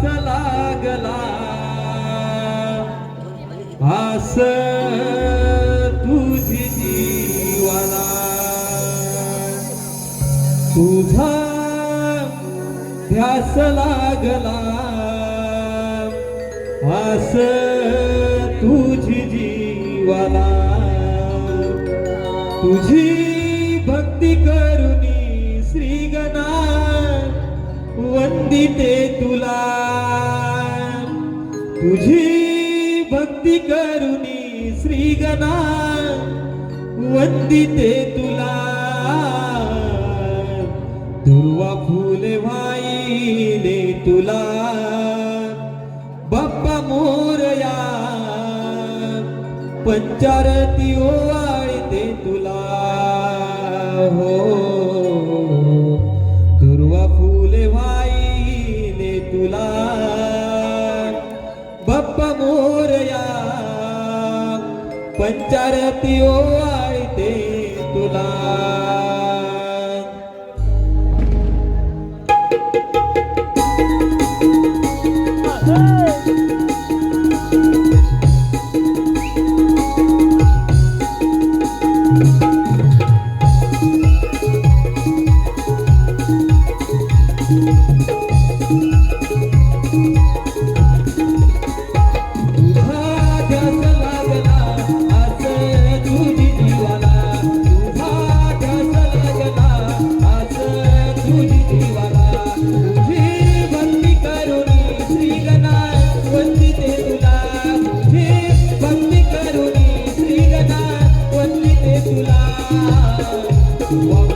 ध्यास लागला. आस तुझी जीवाला. तुझा ध्यास लागला. आस तुझी जीवाला. तुझी भक्ती करुणी श्रीगणा वंदिते तुला. तुझी भक्ती करुणी श्री गणा वंदिते तुला. दुर्वा फुले वाईले तुला. बाप्पा मोरया पंचारती ओवा पंचारती ओवाळते तुला Thank you. Whoa.